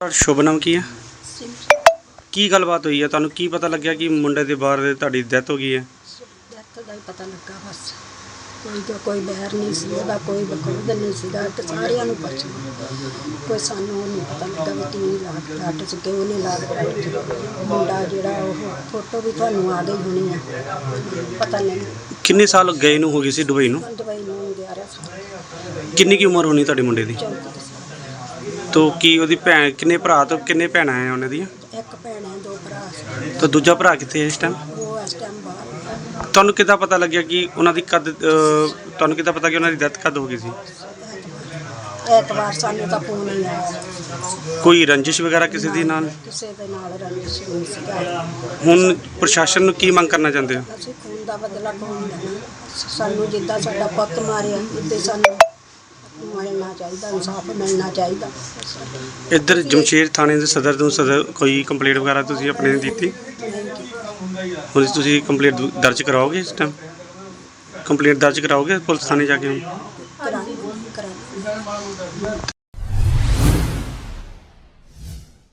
ਤੁਹਾਡਾ ਸ਼ੁਭ ਨਾਮ ਕੀ ਹੈ ਕੀ ਗੱਲਬਾਤ ਹੋਈ ਹੈ ਤੁਹਾਨੂੰ ਕੀ ਪਤਾ ਲੱਗਿਆ ਕਿ ਮੁੰਡੇ ਦੇ ਬਾਹਰ ਦੇ ਤੁਹਾਡੀ ਡੈਥ ਹੋ ਗਈ ਹੈ ਡੈਥ ਦਾ ਹੀ ਪਤਾ ਲੱਗਾ ਬਸ ਕੋਈ ਤਾਂ ਕੋਈ ਬਹਿਰ ਨਹੀਂ ਸੀ ਉਹਦਾ ਕੋਈ ਬਕਰਦ ਨਹੀਂ ਸੀਗਾ ਤੇ ਸਾਰਿਆਂ ਨੂੰ ਪੁੱਛ ਲਓ। ਕੋਈ ਸਾਨੂੰ ਨਹੀਂ ਪਤਾ ਲੱਗਾ ਵੀ ਕੀ ਲਾਗ ਡਾਟ ਚ ਕਿਉਂ ਨਹੀਂ ਲਾਗ ਡਾਟ ਚ ਮੁੰਡਾ ਜਿਹੜਾ ਉਹ ਫੋਟੋ ਵੀ ਤੁਹਾਨੂੰ ਆ ਗਈ ਹੋਣੀ ਆ ਪਤਾ ਨਹੀਂ ਕਿੰਨੇ ਸਾਲ ਗਏ ਨੂੰ ਹੋ ਗਈ ਸੀ ਦੁਬਈ ਨੂੰ ਦੁਬਈ ਨੂੰ 11 ਸਾਲ ਕਿੰਨੀ ਕੀ ਉਮਰ ਹੋਣੀ ਤੁਹਾਡੀ ਮੁੰਡੇ ਦੀ 34 ਸਾਲ ਤੋ ਕੀ ਉਹਦੀ ਭੈਣ ਕਿੰਨੇ ਭਰਾ ਤੋਂ ਕਿੰਨੇ ਭੈਣਾਂ ਆ ਉਹਨਾਂ ਦੀਆਂ? ਇੱਕ ਭੈਣ ਹੈ ਦੋ ਭਰਾ ਸੀ ਤਾਂ ਦੂਜਾ ਭਰਾ ਕਿੱਥੇ ਹੈ ਇਸ ਟਾਈਮ ਉਹ ਇਸ ਟਾਈਮ ਬਾਹਰ ਹੈ। ਤੁਹਾਨੂੰ ਕਿੱਦਾਂ ਪਤਾ ਲੱਗਿਆ ਕਿ ਉਹਨਾਂ ਦੀ ਕਦ ਅਹ, ਤੁਹਾਨੂੰ ਕਿੱਦਾਂ ਪਤਾ ਕਿ ਉਹਨਾਂ ਦੀ ਡੈਥ ਕਦ ਹੋ ਗਈ ਸੀ? ਐਤਵਾਰ ਸਾਨੂੰ ਤਾਂ ਫੋਨ ਨਹੀਂ ਆਇਆ। ਕੋਈ ਰੰਜਿਸ਼ ਵਗੈਰਾ ਕਿਸੇ ਦੀ ਨਾਲ? ਕਿਸੇ ਦੇ ਨਾਲ ਰੰਜਿਸ਼ ਨਹੀਂ ਸੀਗਾ ਹੁਣ ਪ੍ਰਸ਼ਾਸਨ ਨੂੰ ਕੀ ਮੰਗ ਕਰਨਾ ਚਾਹੁੰਦੇ ਹੋ? ਅਸੀਂ ਖੂਨ ਦਾ ਬਦਲਾ ਕੌਣ ਲੈਣਾ। ਸਾਨੂੰ ਜਿੱਦਾਂ ਸਾਡਾ ਪੁੱਤ ਮਾਰਿਆ ਇੱਦਾਂ ਸਾਨੂੰ ਮਿਲਣਾ ਚਾਹੀਦਾ ਇਨਸਾਫ ਮਿਲਣਾ ਚਾਹੀਦਾ। ਇੱਧਰ ਜਮਸ਼ੇਰ ਥਾਣੇ ਦੇ ਸਦਰ ਤੋਂ ਸਦਰ ਕੋਈ ਕੰਪਲੇਂਟ ਵਗੈਰਾ ਤੁਸੀਂ ਆਪਣੇ ਨੇ ਦਿੱਤੀ ਹੁਣ ਤੁਸੀਂ ਕੰਪਲੇਂਟ ਦਰਜ ਕਰਾਓਗੇ ਇਸ ਟਾਈਮ ਕੰਪਲੇਂਟ ਦਰਜ ਕਰਾਓਗੇ ਪੁਲਿਸ ਥਾਣੇ ਜਾ ਕੇ ਹੁਣ? ਕਰਾਂਗੇ ਕਰਾਂਗੇ।